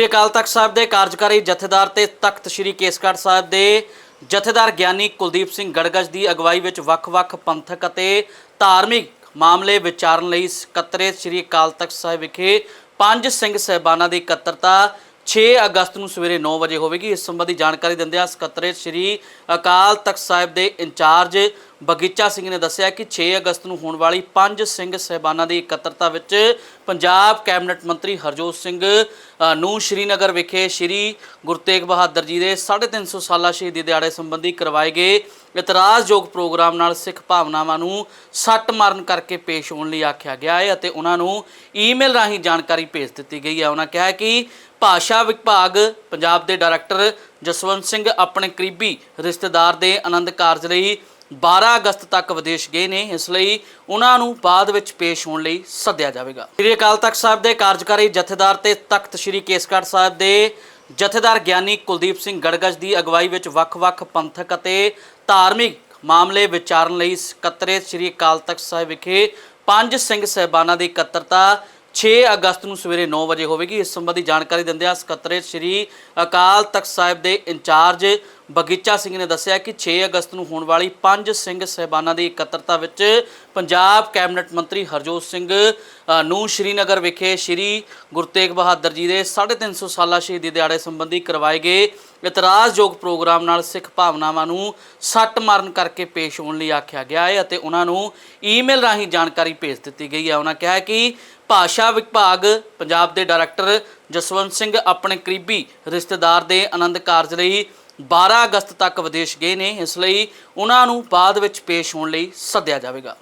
ਸ੍ਰੀ ਅਕਾਲ ਤਖਤ ਸਾਹਿਬ ਦੇ ਕਾਰਜਕਾਰੀ ਜਥੇਦਾਰ ਤੇ ਤਖਤ ਸ੍ਰੀ ਕੇਸਗੜ੍ਹ ਸਾਹਿਬ ਦੇ ਜਥੇਦਾਰ ਗਿਆਨੀ ਕੁਲਦੀਪ ਸਿੰਘ ਗੜਗੜ ਦੀ ਅਗਵਾਈ ਵਿੱਚ ਵੱਖ-ਵੱਖ ਪੰਥਕ ਅਤੇ ਧਾਰਮਿਕ ਮਾਮਲੇ ਵਿਚਾਰਨ ਲਈ ਸਕੱਤਰੇ ਸ੍ਰੀ ਅਕਾਲ ਤਖਤ ਸਾਹਿਬ ਵਿਖੇ ਪੰਜ ਸਿੰਘ ਸਹਿਬਾਨਾਂ ਦੀ ਇਕੱਤਰਤਾ 6 ਅਗਸਤ ਨੂੰ ਸਵੇਰੇ 9 ਵਜੇ ਹੋਵੇਗੀ। ਇਸ ਸੰਬੰਧੀ ਜਾਣਕਾਰੀ ਦਿੰਦਿਆਂ ਸਕੱਤਰੇ ਸ੍ਰੀ ਅਕਾਲ ਤਖਤ ਸਾਹਿਬ ਦੇ ਇੰਚਾਰਜ ਬਗੀਚਾ ਸਿੰਘ ਨੇ ਦੱਸਿਆ ਕਿ 6 ਅਗਸਤ ਨੂੰ ਹੋਣ ਵਾਲੀ ਪੰਜ ਸਿੰਘ ਸਹਿਬਾਨਾਂ ਦੀ ਇਕੱਤਰਤਾ ਵਿੱਚ ਪੰਜਾਬ ਕੈਬਨਿਟ ਮੰਤਰੀ ਹਰਜੋਤ ਸਿੰਘ ਨੂੰ ਸ਼੍ਰੀਨਗਰ ਵਿਖੇ ਸ੍ਰੀ ਗੁਰੂ ਤੇਗ ਬਹਾਦਰ ਜੀ ਦੇ 350 ਸਾਲਾ ਸ਼ਹੀਦੀ ਦਿਹਾੜੇ ਸੰਬੰਧੀ ਕਰਵਾਏ ਗਏ ਇਤਰਾਜ਼ਯੋਗ ਪ੍ਰੋਗਰਾਮ ਨਾਲ ਸਿੱਖ ਭਾਵਨਾਵਾਂ ਨੂੰ ਸੱਟ ਮਾਰਨ ਕਰਕੇ ਪੇਸ਼ ਹੋਣ ਲਈ ਆਖਿਆ ਗਿਆ ਹੈ ਅਤੇ ਉਹਨਾਂ ਨੂੰ ਈਮੇਲ ਰਾਹੀਂ ਜਾਣਕਾਰੀ ਭੇਜ ਦਿੱਤੀ ਗਈ ਹੈ। ਉਹਨਾਂ ਕਿਹਾ ਕਿ ਭਾਸ਼ਾ ਵਿਭਾਗ ਪੰਜਾਬ ਦੇ ਡਾਇਰੈਕਟਰ ਜਸਵੰਤ ਸਿੰਘ ਆਪਣੇ ਕਰੀਬੀ ਰਿਸ਼ਤੇਦਾਰ ਦੇ ਆਨੰਦ ਕਾਰਜ ਲਈ 12 ਅਗਸਤ ਤੱਕ ਵਿਦੇਸ਼ ਗਏ ਨੇ। ਇਸ ਲਈ ਉਹਨਾਂ ਨੂੰ ਬਾਅਦ ਵਿੱਚ ਪੇਸ਼ ਹੋਣ ਲਈ ਸੱਦਿਆ ਜਾਵੇਗਾ। ਸ੍ਰੀ ਅਕਾਲ ਤਖਤ ਸਾਹਿਬ ਦੇ ਕਾਰਜਕਾਰੀ ਜਥੇਦਾਰ ਤੇ ਤਖਤ ਸ੍ਰੀ ਕੇਸਗੜ੍ਹ ਸਾਹਿਬ ਦੇ ਜਥੇਦਾਰ ਗਿਆਨੀ ਕੁਲਦੀਪ ਸਿੰਘ ਗੜਗੜ ਦੀ ਅਗਵਾਈ ਵਿੱਚ ਵੱਖ-ਵੱਖ ਪੰਥਕ ਅਤੇ ਧਾਰਮਿਕ ਮਾਮਲੇ ਵਿਚਾਰਨ ਲਈ ਸਕੱਤਰੇ ਸ੍ਰੀ ਅਕਾਲ ਤਖਤ ਸਾਹਿਬ ਵਿਖੇ ਪੰਜ ਸਿੰਘ ਸਹਿਬਾਨਾਂ ਦੀ ਇਕੱਤਰਤਾ 6 ਅਗਸਤ ਨੂੰ ਸਵੇਰੇ 9 ਵਜੇ ਹੋਵੇਗੀ। ਇਸ ਸੰਬੰਧੀ ਜਾਣਕਾਰੀ ਦਿੰਦਿਆਂ ਸਕੱਤਰੇ ਸ੍ਰੀ ਅਕਾਲ ਤਖਤ ਸਾਹਿਬ ਦੇ ਇੰਚਾਰਜ ਬਗੀਚਾ ਸਿੰਘ ਨੇ ਦੱਸਿਆ ਕਿ 6 ਅਗਸਤ ਨੂੰ ਹੋਣ ਵਾਲੀ ਪੰਜ ਸਿੰਘ ਸਹਿਬਾਨਾਂ ਦੀ ਇਕੱਤਰਤਾ ਵਿੱਚ ਪੰਜਾਬ ਕੈਬਨਿਟ ਮੰਤਰੀ ਹਰਜੋਤ ਸਿੰਘ ਨੂੰ ਸ਼੍ਰੀਨਗਰ ਵਿਖੇ ਸ੍ਰੀ ਗੁਰੂ ਤੇਗ ਬਹਾਦਰ ਜੀ ਦੇ 350 ਸਾਲਾ ਸ਼ਹੀਦੀ ਦਿਹਾੜੇ ਸੰਬੰਧੀ ਕਰਵਾਏ ਗਏ ਇਤਰਾਜ਼ਯੋਗ ਪ੍ਰੋਗਰਾਮ ਨਾਲ ਸਿੱਖ ਭਾਵਨਾਵਾਂ ਨੂੰ ਸੱਟ ਮਾਰਨ ਕਰਕੇ ਪੇਸ਼ ਹੋਣ ਲਈ ਆਖਿਆ ਗਿਆ ਹੈ ਅਤੇ ਉਹਨਾਂ ਨੂੰ ਈਮੇਲ ਰਾਹੀਂ ਜਾਣਕਾਰੀ ਭੇਜ ਦਿੱਤੀ ਗਈ ਹੈ। ਉਹਨਾਂ ਕਿਹਾ ਕਿ ਭਾਸ਼ਾ ਵਿਭਾਗ ਪੰਜਾਬ ਦੇ ਡਾਇਰੈਕਟਰ ਜਸਵੰਤ ਸਿੰਘ ਆਪਣੇ ਕਰੀਬੀ ਰਿਸ਼ਤੇਦਾਰ ਦੇ ਆਨੰਦ ਕਾਰਜ ਲਈ 12 ਅਗਸਤ ਤੱਕ ਵਿਦੇਸ਼ ਗਏ ਨੇ, ਇਸ ਲਈ ਉਹਨਾਂ ਨੂੰ ਬਾਅਦ ਵਿੱਚ ਪੇਸ਼ ਹੋਣ ਲਈ ਸੱਦਿਆ ਜਾਵੇਗਾ।